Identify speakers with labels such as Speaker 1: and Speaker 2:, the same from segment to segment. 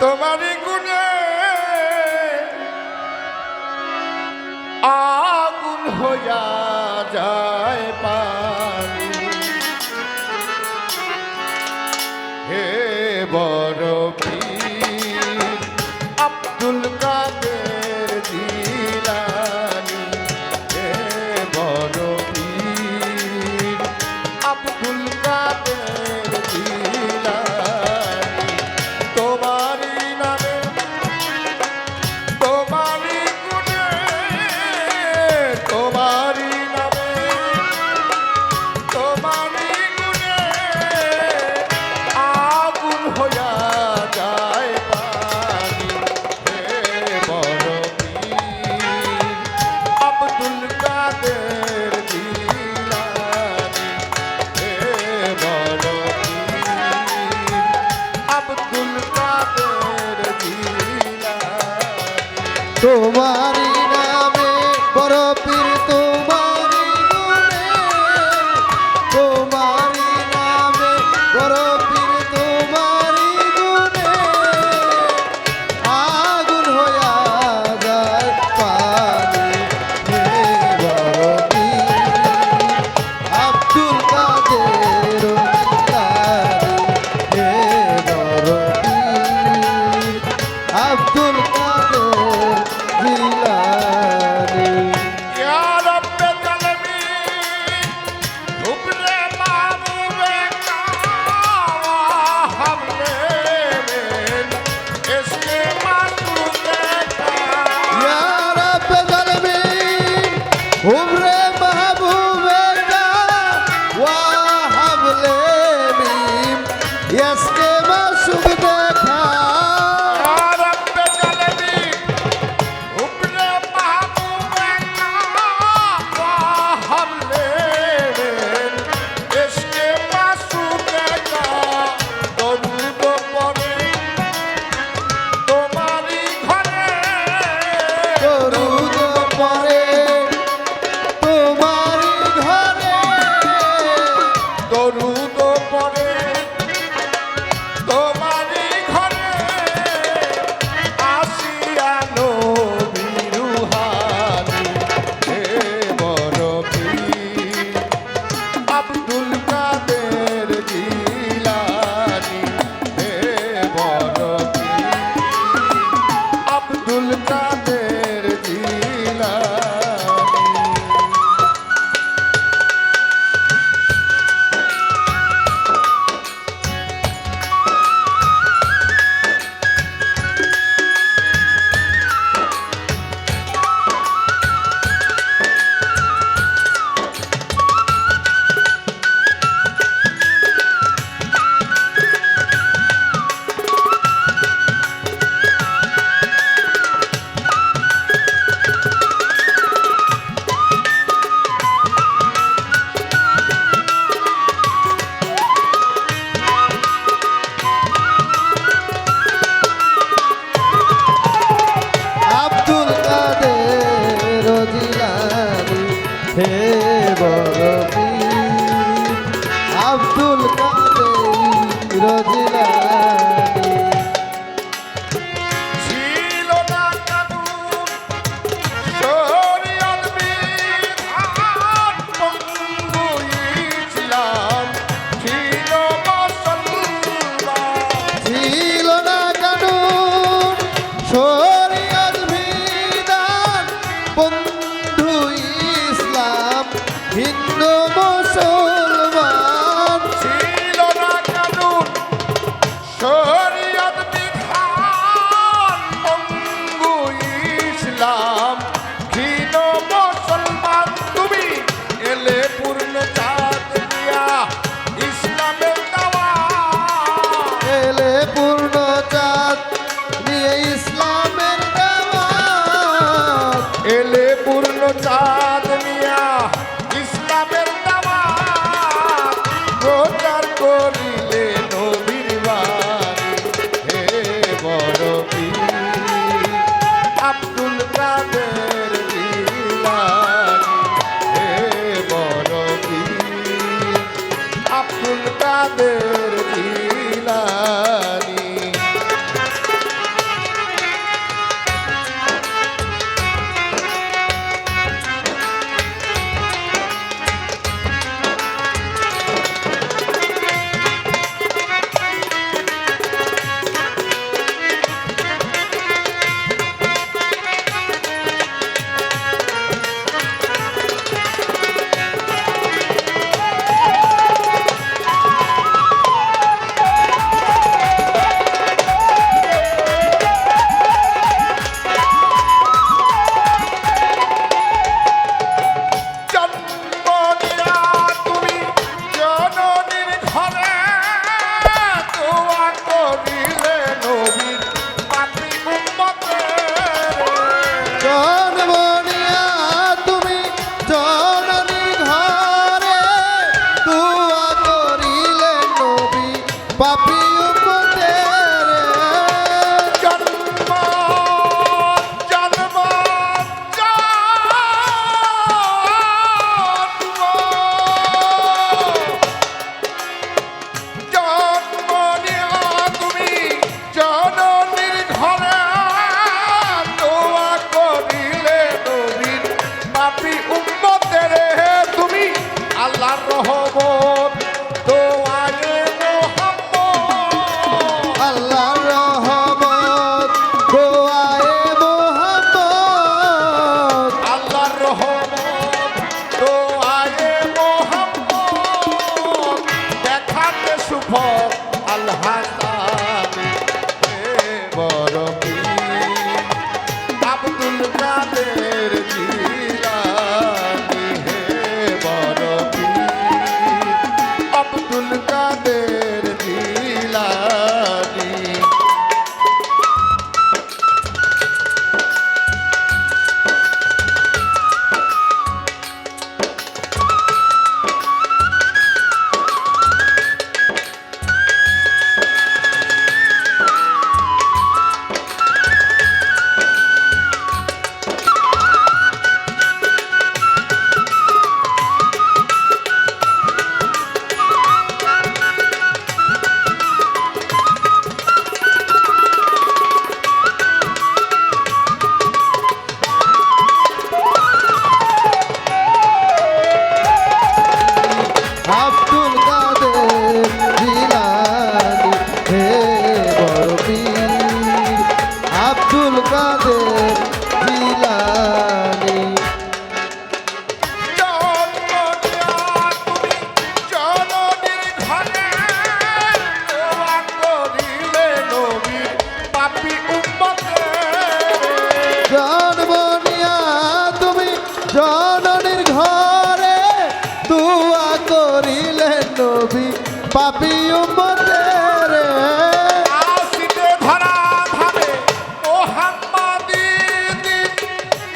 Speaker 1: তোমার গুণে আগুন হইয়া যায় পানি। হে বড় পীর আব্দুল তোমার
Speaker 2: Gracias. বড় আব্দুল কাদের
Speaker 1: রোজি próprio poder.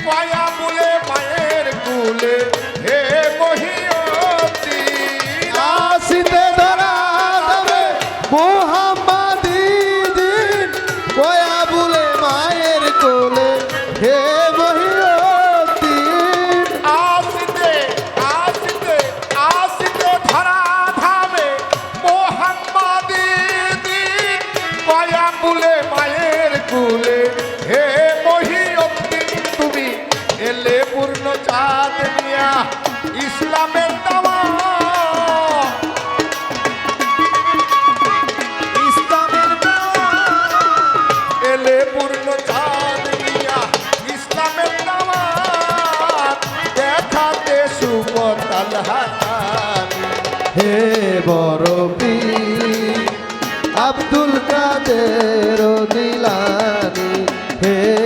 Speaker 1: choir. বড় পীর আব্দুল কাদের দিলানি হে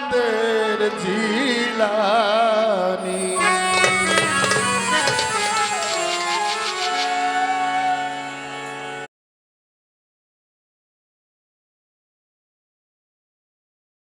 Speaker 2: আব্দুল কাদের জিলা